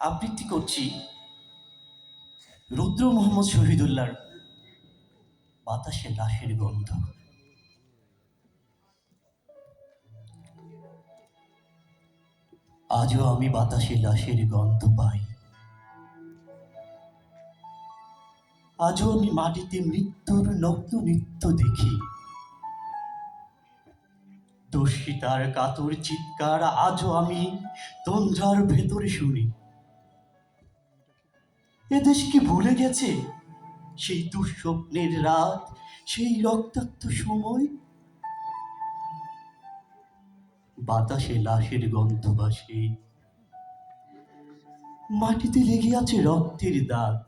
আবৃত্তি করছি রুদ্র মোহাম্মদ শহীদুল্লাহর বাতাসে লাশের গন্ধ। আজও আমি বাতাসে লাশের গন্ধ পাই। আজও আমি মাটিতে মৃত্যুর নগ্ন নৃত্য দেখি। দর্শিতার কাতর চিৎকার আজও আমি তন্দ্রার ভেতরে শুনি। এদেশ কি ভুলে গেছে? সেই দুঃস্বপ্নের রাত, সেই রক্তাক্ত সময়? বাতাসে লাশের গন্ধ বাসে মাটিতে লেগে আছে রক্তের দাগ।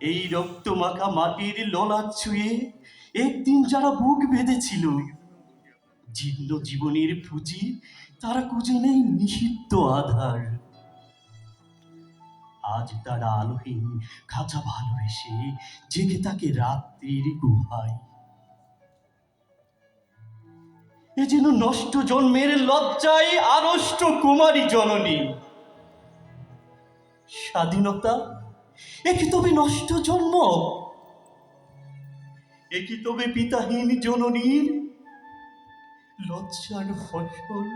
এই রক্ত মাখা মাটির ললাট ছুঁয়ে একদিন যারা বুক বেঁধেছিল, জীর্ণ জীবনের পুঁজি তারা খুঁজে নেই নিষিদ্ধ আধার। আজ তারা আলোহীন খাঁচা ভালোবেসে জেগে তাকে রাত্রির গুহায়। এ যেন নষ্ট জন্মের লজ্জায় আড়ষ্ট কুমারী জননী। স্বাধীনতা, এ কি তবে নষ্ট জন্ম? এ কি তবে পিতাহীন জননীর? লজ্জার ফসল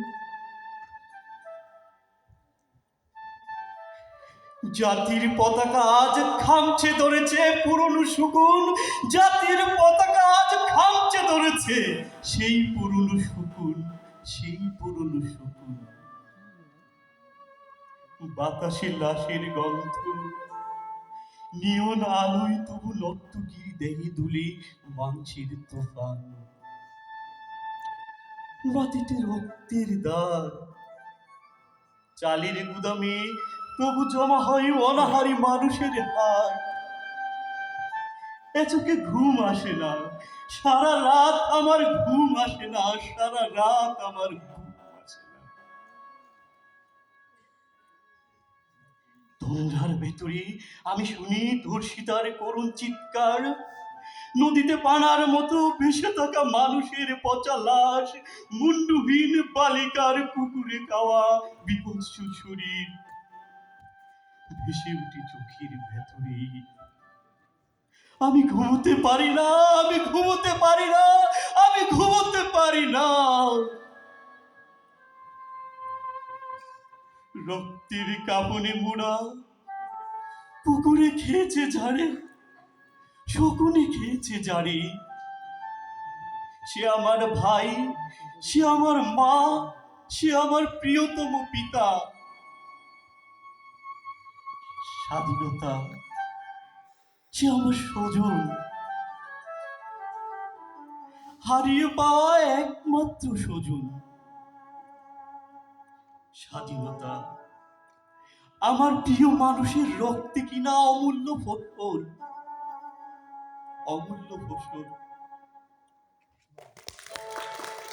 জাতির পতাকা আজ খামছে ধরেছে পুরনো সুকুন জাতির পতাকা আজ খামছে ধরেছে সেই পুরনো সুকুন সেই পুরনো সুকুন বাতাসে লাশের গন্ধ নিয়ন আলোয় তবু নর্তকীর দেহে দুলি মাংসের তুফান। মাটিতে রক্তের দাগ, চালের গুদামে তবু জমা হয় অনাহারি মানুষের হার। এ চোখে ঘুম আসে না। সারা রাত আমার ঘুম আসে না। সারা রাত আমার ঘুম আসে না। তন্দ্রার ভেতরে আমি শুনি ধর্ষিতার করুণ চিৎকার। নদীতে পানার মতো ভেসে থাকা মানুষের পচা লাশ, মুন্ডুহীন বালিকার কুকুরে খাওয়া, বিভৎস শরীর। ভেসে উঠে চোখের ভেতরে। আমি ঘুমোতে পারি না, আমি ঘুমোতে পারি না, আমি ঘুমোতে পারি না। রক্তের কাপনে মোড়া পুকুরে খেয়েছে ঝাড়ে, শকুনে খেয়েছে জারে সে আমার ভাই, সে আমার মা, সে আমার প্রিয়তম পিতা। স্বাধীনতা সে আমার স্বজন। হারিয়ে পাওয়া একমাত্র স্বজন। স্বাধীনতা, আমার প্রিয় মানুষের রক্তে কিনা অমূল্য ফসল। অমূল্য ফসল।